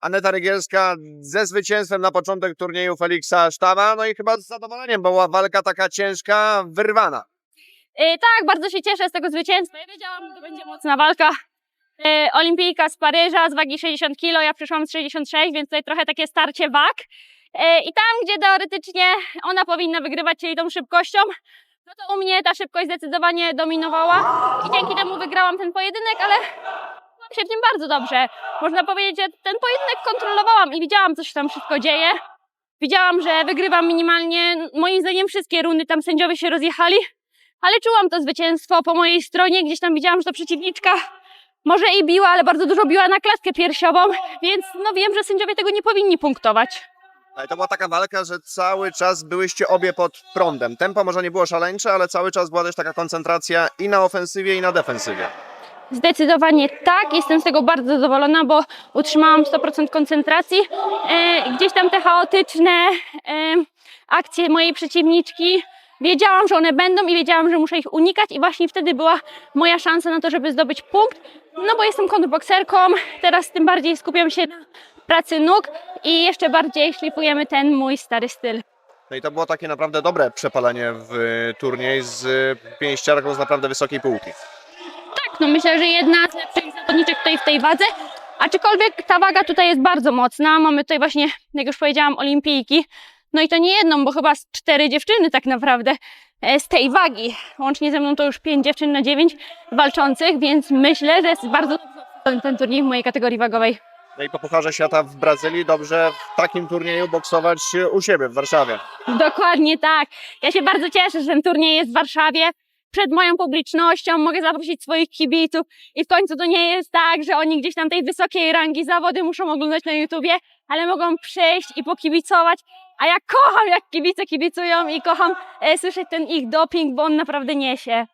Aneta Rygielska ze zwycięstwem na początek turnieju Feliksa Sztama, no i chyba z zadowoleniem, bo była walka taka ciężka, wyrwana. E, tak, bardzo się cieszę z tego zwycięstwa. Ja wiedziałam, że to będzie mocna walka. E, olimpijka z Paryża z wagi 60 kg, ja przyszłam z 66, więc tutaj trochę takie starcie wag. E, I tam, gdzie teoretycznie ona powinna wygrywać, czyli tą szybkością, no to u mnie ta szybkość zdecydowanie dominowała i dzięki temu wygrałam ten pojedynek, ale się w nim bardzo dobrze. Można powiedzieć, że ten pojedynek kontrolowałam i widziałam, co się tam wszystko dzieje. Widziałam, że wygrywam minimalnie, moim zdaniem wszystkie rundy, tam sędziowie się rozjechali, ale czułam to zwycięstwo po mojej stronie. Gdzieś tam widziałam, że to przeciwniczka może i biła, ale bardzo dużo biła na klatkę piersiową, więc no wiem, że sędziowie tego nie powinni punktować. Ale to była taka walka, że cały czas byłyście obie pod prądem. Tempo może nie było szaleńcze, ale cały czas była też taka koncentracja i na ofensywie, i na defensywie. Zdecydowanie tak, jestem z tego bardzo zadowolona, bo utrzymałam 100% koncentracji. E, gdzieś tam te chaotyczne e, akcje mojej przeciwniczki, wiedziałam, że one będą i wiedziałam, że muszę ich unikać i właśnie wtedy była moja szansa na to, żeby zdobyć punkt. No bo jestem kontrboxerką, teraz tym bardziej skupiam się na pracy nóg i jeszcze bardziej szlifujemy ten mój stary styl. No i to było takie naprawdę dobre przepalenie w y, turniej z y, pięściarką z naprawdę wysokiej półki. No myślę, że jedna z lepszych zawodniczek tutaj w tej wadze. Aczkolwiek ta waga tutaj jest bardzo mocna. Mamy tutaj właśnie, jak już powiedziałam, olimpijki. No i to nie jedną, bo chyba z cztery dziewczyny tak naprawdę e, z tej wagi. Łącznie ze mną to już pięć dziewczyn na dziewięć walczących, więc myślę, że jest bardzo dobrze ten turniej w mojej kategorii wagowej. No i po Pucharze Świata w Brazylii dobrze w takim turnieju boksować u siebie w Warszawie. Dokładnie tak. Ja się bardzo cieszę, że ten turniej jest w Warszawie. Przed moją publicznością mogę zaprosić swoich kibiców i w końcu to nie jest tak, że oni gdzieś tam tej wysokiej rangi zawody muszą oglądać na YouTubie, ale mogą przyjść i pokibicować. A ja kocham, jak kibice kibicują i kocham e, słyszeć ten ich doping, bo on naprawdę niesie.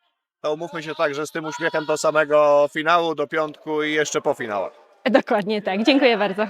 To umówmy się tak, że z tym uśmiechem do samego finału, do piątku i jeszcze po finałach. Dokładnie tak. Dziękuję bardzo.